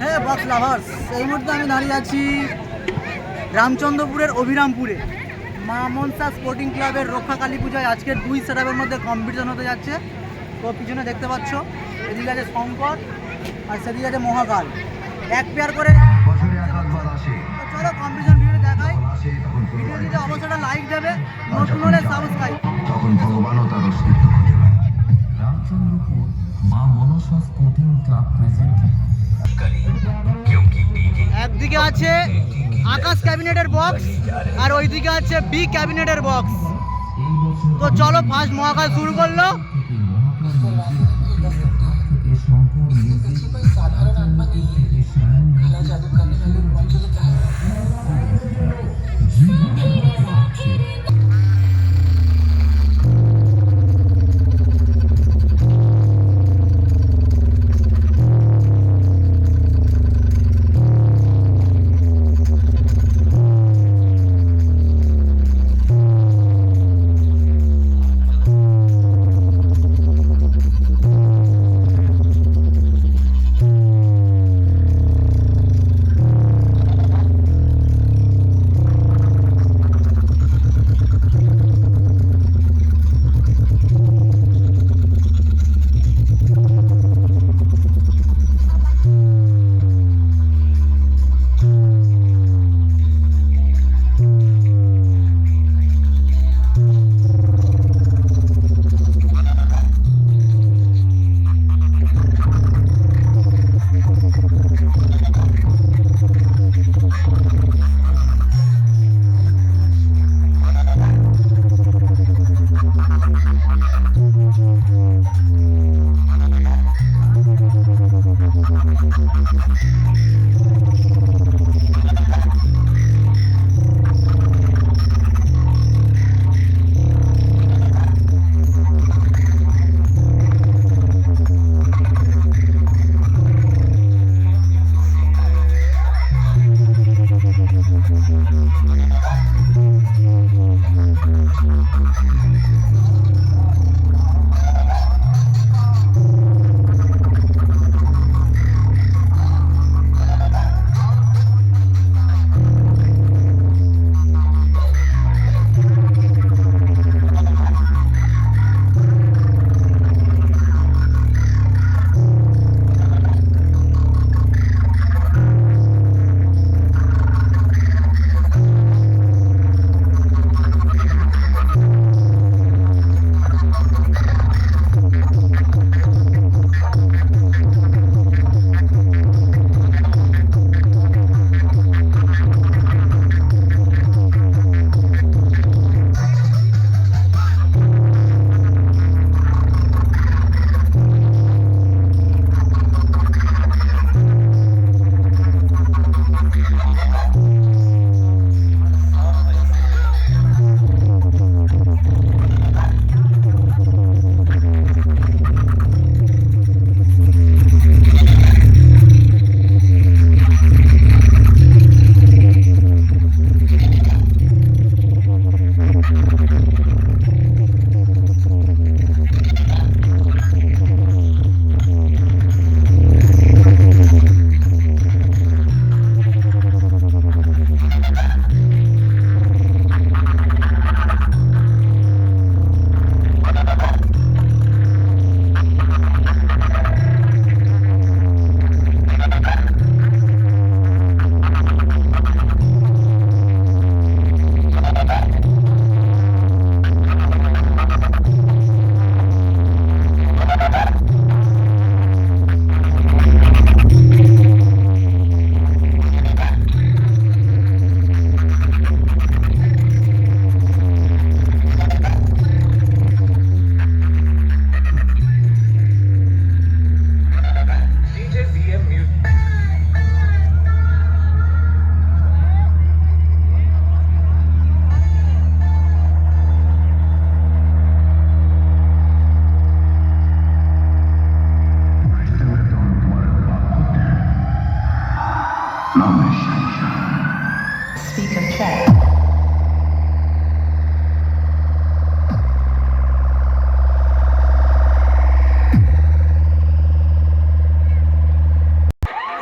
হ্যাঁ box lovers এই মুহূর্তে আমি দাঁড়িয়ে আছি রামচন্দ্রপুরের অভিরামপুরে। মা মনসা স্পোর্টিং ক্লাবের রক্ষা কালী পূজায় আজকের দুই সেটআপের মধ্যে কম্পিটিশন হতে যাচ্ছে। তো পিছনে দেখতে পাচ্ছ, এদিকে আছে শঙ্কর আর সেদিকে আছে মহাকাল। এক পেয়ার করে চলো কম্পিটিশন ভিডিও দেখাই। ভিডিওটিতে অবশ্যই লাইক দেবে, নতুন হলে সাবস্ক্রাইব মা মনসা স্পোর্টিং ক্লাব প্রেজেন্ট একদিকে আছে আকাশ ক্যাবিনেটের বক্স আর ওইদিকে আছে বি ক্যাবিনেটের বক্স। তো চলো ফার্স্ট মহাকাশ শুরু করল। মিউজিক থেকে সায়ন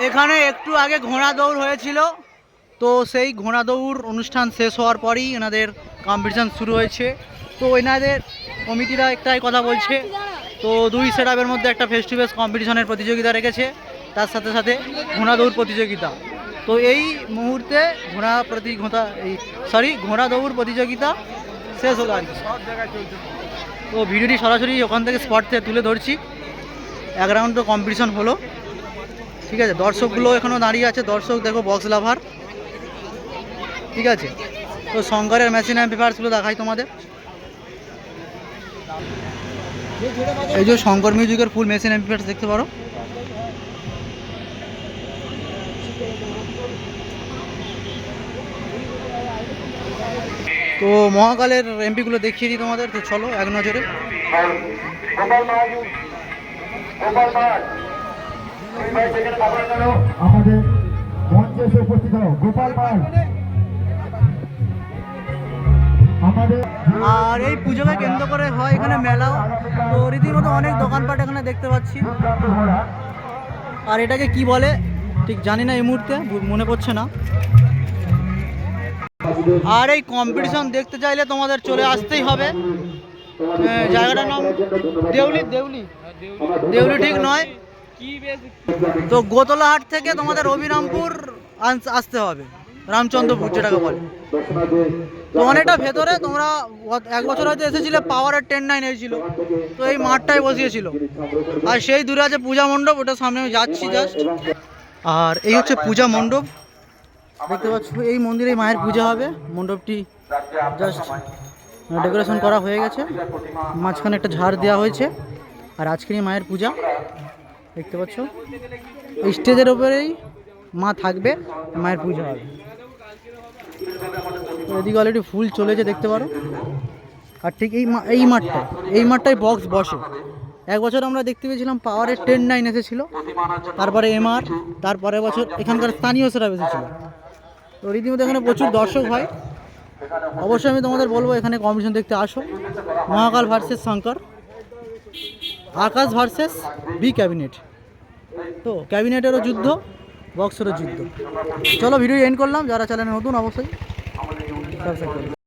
এখানে একটু আগে ঘোড়া দৌড় হয়েছিল, তো সেই ঘোড়া দৌড় অনুষ্ঠান শেষ হওয়ার পরই এনাদের কম্পিটিশান শুরু হয়েছে। তো এনাদের কমিটিরা একটাই কথা বলছে, তো দুই সেট মধ্যে একটা ফেস টু ফেস কম্পিটিশনের প্রতিযোগিতা রেখেছে, তার সাথে সাথে ঘোড়া দৌড় প্রতিযোগিতা। তো এই মুহূর্তে ঘোড়া প্রতি ঘোড়া এই সরি ঘোড়া দৌড় প্রতিযোগিতা শেষ হলো আর তো ভিডিওটি সরাসরি ওখান থেকে স্পট থেকে তুলে ধরছি। এক রাউন্ড তো কম্পিটিশন হলো। ঠিক আছে, দর্শকগুলো এখনও দাঁড়িয়ে আছে। দর্শক দেখো বক্স লাভার ঠিক আছে, তো শঙ্করের মেশিন অ্যাম্পিফায়ার্সগুলো দেখাই তোমাদের। এই যে শঙ্কর মিউজিকের ফুল মেশিন অ্যাম্পিফায়ার্স দেখতে পারো। তো মহাকালের এমপিগুলো দেখিয়ে দিই তোমাদের তো চলো এক নজরে। আমাদের মঞ্চে এসে উপস্থিত হও গোপাল পাল। আর এই পুজোকে কেন্দ্র করে হয় এখানে মেলাও তো রীতিমতো অনেক দোকানপাট এখানে দেখতে পাচ্ছি। আর এটাকে কি বলে ঠিক জানি না এই মুহূর্তে মনে পড়ছে না। আর এই কম্পিটিশন দেখতে চাইলে তোমাদের চলে আসতেই হবে। জায়গাটার নাম দেউলি দেউলি। দেউলি ঠিক নয়। তো গোতলাহাট থেকে তোমাদের অভিরামপুর আসতে হবে, রামচন্দ্রপুর যেটাকে বলে। তো অনেকটা ভেতরে তোমরা এক বছর হয়তো এসেছিলে, পাওয়ারের টেন নাইন হয়েছিল তো এই মাঠটাই বসিয়েছিল। আর সেই দূরে আছে পূজা মণ্ডপ, ওটার সামনে আমি যাচ্ছি জাস্ট আর এই হচ্ছে পূজা মণ্ডপ। দেখতে পাচ্ছ, এই মন্দিরে মায়ের পূজা হবে, মণ্ডপটি জাস্ট ডেকোরেশন করা হয়ে গেছে। মাঝখানে একটা ঝাড় দেওয়া হয়েছে, আর আজকের মায়ের পূজা। দেখতে পাচ্ছ স্টেজের ওপরেই মা থাকবে, মায়ের পূজা হবে। এদিকে অলরেডি ফুল চলেছে, দেখতে পারো। আর ঠিক এই এই মাঠটায়, এই মাঠটাই বক্স বসে। এক বছর আমরা দেখতে পেয়েছিলাম পাওয়ারের টেন নাইন এসেছিল। তারপরে এমআর তারপরে বছর এখানকার স্থানীয় সেরা এসেছিল তো রীতিমতো এখানে প্রচুর দর্শক হয়। অবশ্যই আমি তোমাদের বলব এখানে কম্পিটিশন দেখতে আসো। Mahakal versus Shankar, Akash versus B cabinet. তো ক্যাবিনেটেরও যুদ্ধ, বক্সেরও যুদ্ধ। চলো ভিডিও এন্ড করলাম, যারা চ্যানেলে নতুন অবশ্যই